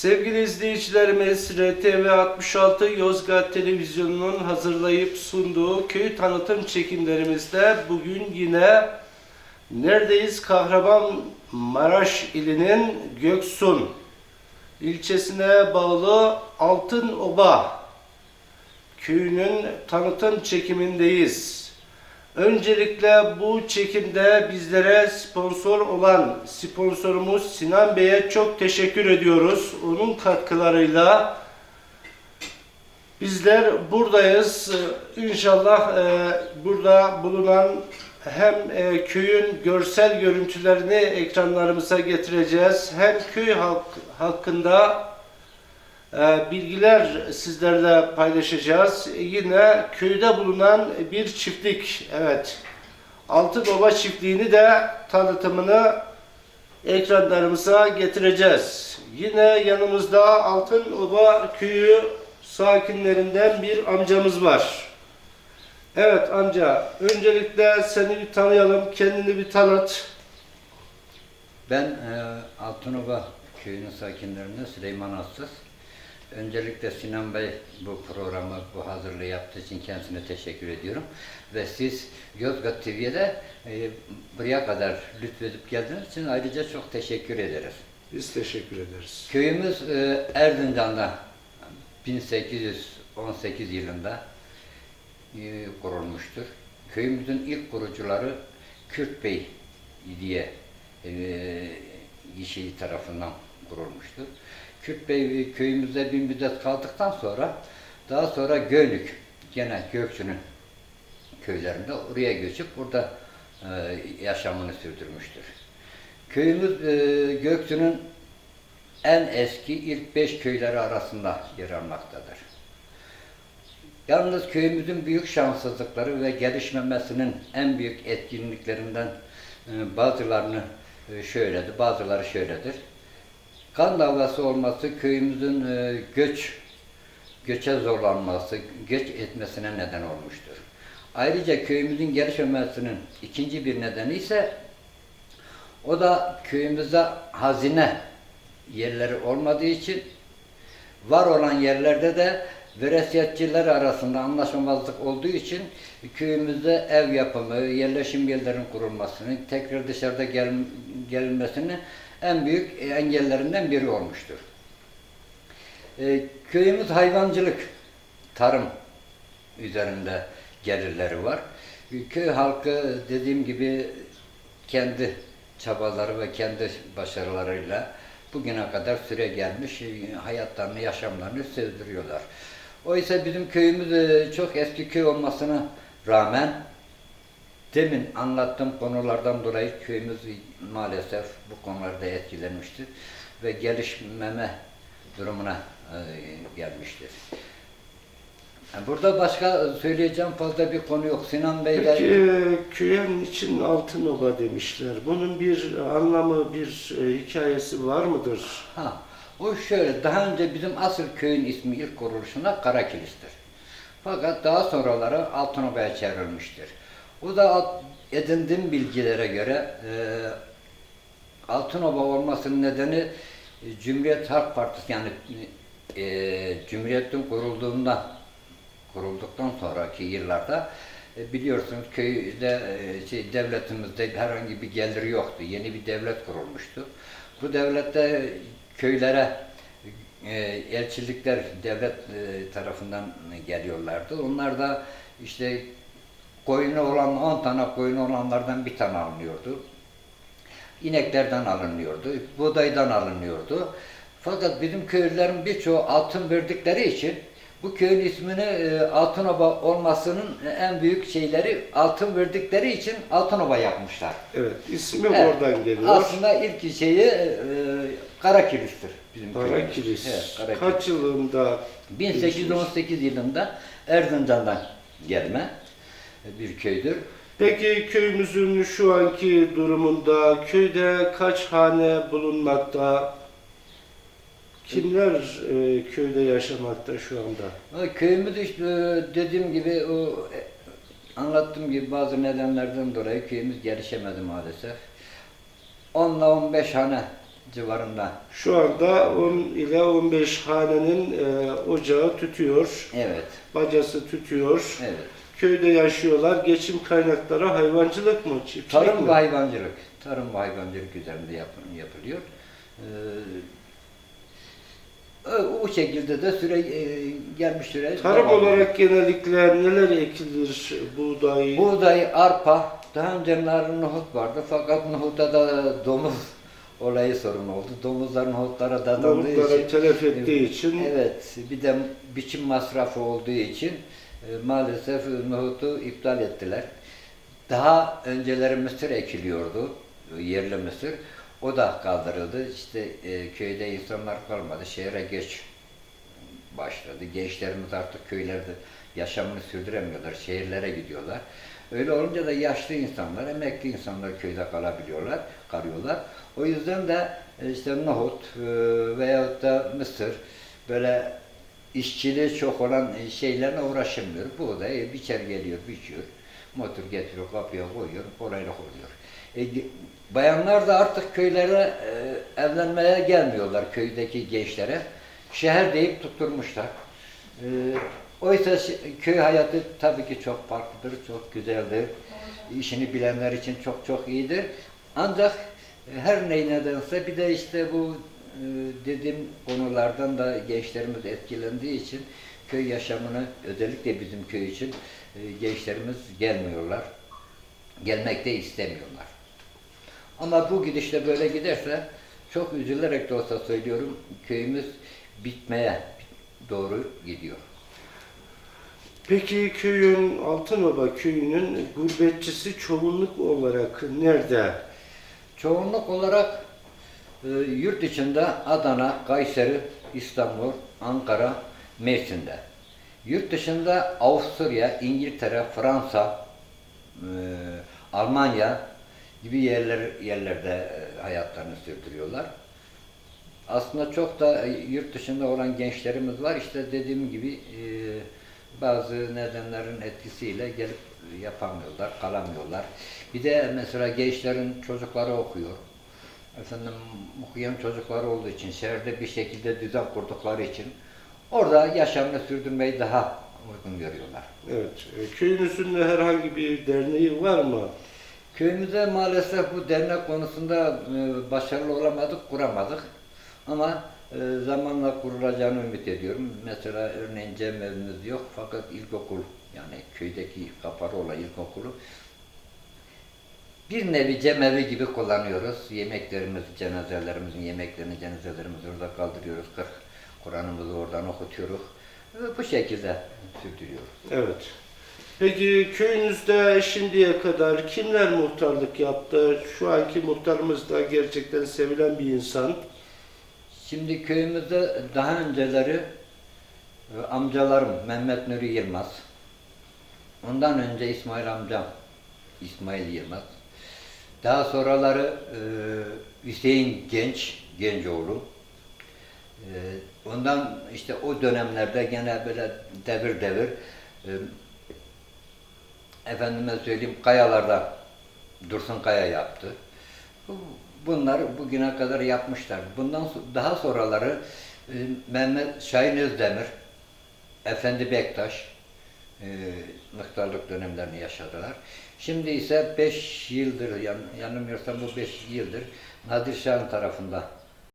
Sevgili izleyicilerimiz, RTV 66 Yozgat Televizyonu'nun hazırlayıp sunduğu köy tanıtım çekimlerimizde bugün yine neredeyiz? Kahramanmaraş ilinin Göksun ilçesine bağlı Altınoba köyünün tanıtım çekimindeyiz. Öncelikle bu çekimde bizlere sponsor olan sponsorumuz Sinan Bey'e çok teşekkür ediyoruz. Onun katkılarıyla bizler buradayız. İnşallah e, burada bulunan hem e, köyün görsel görüntülerini ekranlarımıza getireceğiz. Hem köy halk, hakkında bilgiler sizlerle paylaşacağız. Yine köyde bulunan bir çiftlik, evet. Altınova çiftliğini de tanıtımını ekranlarımıza getireceğiz. Yine yanımızda Altınova köyü sakinlerinden bir amcamız var. Evet amca, öncelikle seni bir tanıyalım, kendini bir tanıt. Ben e, Altınova köyünün sakinlerinden Süleyman Assız. Öncelikle Sinan Bey bu programı, bu hazırlığı yaptığı için kendisine teşekkür ediyorum. Ve siz Yozgat TV'ye de e, buraya kadar lütfedip geldiğiniz için ayrıca çok teşekkür ederiz. Biz teşekkür ederiz. Köyümüz e, Erzincan'da 1818 yılında e, kurulmuştur. Köyümüzün ilk kurucuları Kürt Bey diye e, kişi tarafından kurulmuştur. Kürt Bey e, köyümüzde bir müddet kaldıktan sonra daha sonra Gönlük gene Gökçü'nün köylerinde oraya göçüp burada e, yaşamını sürdürmüştür. Köyümüz e, Gökçü'nün en eski ilk beş köyleri arasında yer almaktadır. Yalnız köyümüzün büyük şanssızlıkları ve gelişmemesinin en büyük etkinliklerinden e, bazılarını e, şöyledir, bazıları şöyledir. Kan davası olması köyümüzün e, göç göçe zorlanması, göç etmesine neden olmuştur. Ayrıca köyümüzün gelişmemesinin ikinci bir nedeni ise o da köyümüzde hazine yerleri olmadığı için var olan yerlerde de veresiyetçiler arasında anlaşmamazlık olduğu için köyümüzde ev yapımı, yerleşim yerlerinin kurulmasını, tekrar dışarıda gel, gelmesini en büyük engellerinden biri olmuştur. E, köyümüz hayvancılık, tarım üzerinde gelirleri var. Köy halkı dediğim gibi kendi çabaları ve kendi başarılarıyla bugüne kadar süre gelmiş e, hayatlarını, yaşamlarını sürdürüyorlar. Oysa bizim köyümüz e, çok eski köy olmasına rağmen demin anlattığım konulardan dolayı köyümüz maalesef bu konularda etkilenmiştir ve gelişmeme durumuna e, gelmiştir. Yani Burada başka söyleyeceğim fazla bir konu yok. Sinan Bey de Peki e, köye niçin Altınova demişler? Bunun bir anlamı, bir e, hikayesi var mıdır? Ha, o şöyle, daha önce bizim asıl köyün ismi ilk kuruluşunda Karakilis'tir. Fakat daha sonraları Altınova'ya çevrilmiştir. O da edindiğim bilgilere göre e, Altınova olmasının nedeni e, Cumhuriyet Halk Partisi yani e, Cumhuriyet'in kurulduğunda kurulduktan sonraki yıllarda e, biliyorsunuz köyde e, şey, devletimizde herhangi bir geliri yoktu. Yeni bir devlet kurulmuştu. Bu devlette köylere e, elçilikler devlet e, tarafından geliyorlardı. Onlar da işte koyunu olan 10 tane koyunu olanlardan bir tane alınıyordu. İneklerden alınıyordu, buğdaydan alınıyordu. Fakat bizim köylülerin birçoğu altın verdikleri için bu köyün ismini e, Altınoba olmasının en büyük şeyleri altın verdikleri için Altınoba yapmışlar. Evet, ismi Evet. oradan geliyor. Aslında ilk şeyi e, Karakilis'tir bizim. Karakilis. Evet, Karakilis. Kaç yılında? 1818 yılında Erzincan'dan gelme bir köydür. Peki köyümüzün şu anki durumunda köyde kaç hane bulunmakta? Kimler e, köyde yaşamakta şu anda? Köyümüz işte dediğim gibi o e, anlattığım gibi bazı nedenlerden dolayı köyümüz gelişemedi maalesef. 10 ile 15 hane civarında. Şu anda 10 ile 15 hanenin e, ocağı tütüyor, Evet, bacası tütüyor. evet. Köyde yaşıyorlar. Geçim kaynakları hayvancılık mı? Çiftçilik Tarım mi? ve hayvancılık. Tarım ve hayvancılık üzerinde yap- yapılıyor. Ee, o şekilde de süre e, gelmiş süre. Tarım devam ediyor. olarak genellikle neler ekilir? Buğday, Buğday, arpa, daha önce nohut vardı fakat nohuta da domuz olayı sorun oldu. Domuzlar nohutlara dadandığı Nohutları için. telef ettiği için Evet, bir de biçim masrafı olduğu için e, maalesef nohutu iptal ettiler. Daha önceleri mısır ekiliyordu, e, yerli mısır. O da kaldırıldı. İşte e, köyde insanlar kalmadı, şehre geç başladı. Gençlerimiz artık köylerde yaşamını sürdüremiyorlar, şehirlere gidiyorlar. Öyle olunca da yaşlı insanlar, emekli insanlar köyde kalabiliyorlar, kalıyorlar. O yüzden de e, işte nohut veyahut da mısır böyle işçiliği çok olan e, şeylerle uğraşılmıyor. Buğday biçer geliyor, biçiyor. Motor getiriyor, kapıya koyuyor, orayla koyuyor. E, bayanlar da artık köylere e, evlenmeye gelmiyorlar köydeki gençlere. Şehir deyip tutturmuşlar. E, oysa köy hayatı tabii ki çok farklıdır, çok güzeldir. İşini bilenler için çok çok iyidir. Ancak e, her ne nedense bir de işte bu e, dediğim konulardan da gençlerimiz etkilendiği için köy yaşamını özellikle bizim köy için e, gençlerimiz gelmiyorlar. Gelmek de istemiyorlar. Ama bu gidişle böyle giderse çok üzülerek de olsa söylüyorum köyümüz bitmeye doğru gidiyor. Peki köyün, Altınova köyünün gurbetçisi çoğunluk olarak nerede? Çoğunluk olarak e, yurt içinde Adana, Kayseri, İstanbul, Ankara, Mersin'de. Yurt dışında Avusturya, İngiltere, Fransa, e, Almanya gibi yerler yerlerde e, hayatlarını sürdürüyorlar. Aslında çok da e, yurt dışında olan gençlerimiz var. İşte dediğim gibi bazı nedenlerin etkisiyle gelip yapamıyorlar, kalamıyorlar. Bir de mesela gençlerin çocukları okuyor. Efendim okuyan çocukları olduğu için, şehirde bir şekilde düzen kurdukları için orada yaşamını sürdürmeyi daha uygun görüyorlar. Evet. E, Köyünüzün de herhangi bir derneği var mı? Köyümüzde maalesef bu dernek konusunda e, başarılı olamadık, kuramadık. Ama e, zamanla kurulacağını ümit ediyorum. Mesela örneğin cem evimiz yok fakat ilkokul yani köydeki kapalı olan ilkokulu bir nevi cemevi gibi kullanıyoruz. Yemeklerimiz, cenazelerimizin yemeklerini, cenazelerimizi orada kaldırıyoruz. Kur'an'ımızı oradan okutuyoruz. E, Bu şekilde sürdürüyoruz. Evet. Peki köyünüzde şimdiye kadar kimler muhtarlık yaptı? Şu anki muhtarımız da gerçekten sevilen bir insan. Şimdi köyümüzde daha önceleri e, amcalarım Mehmet Nuri Yılmaz, ondan önce İsmail amcam İsmail Yılmaz, daha sonraları e, Hüseyin Genç, Gencoğlu, e, ondan işte o dönemlerde gene böyle devir devir e, efendime söyleyeyim kayalarda Dursun Kaya yaptı. Bu- Bunlar bugüne kadar yapmışlar. Bundan daha sonraları e, Mehmet Şahin Özdemir, Efendi Bektaş e, muhtarlık dönemlerini yaşadılar. Şimdi ise 5 yıldır, yan, yanılmıyorsam bu 5 yıldır Nadir Şah'ın tarafında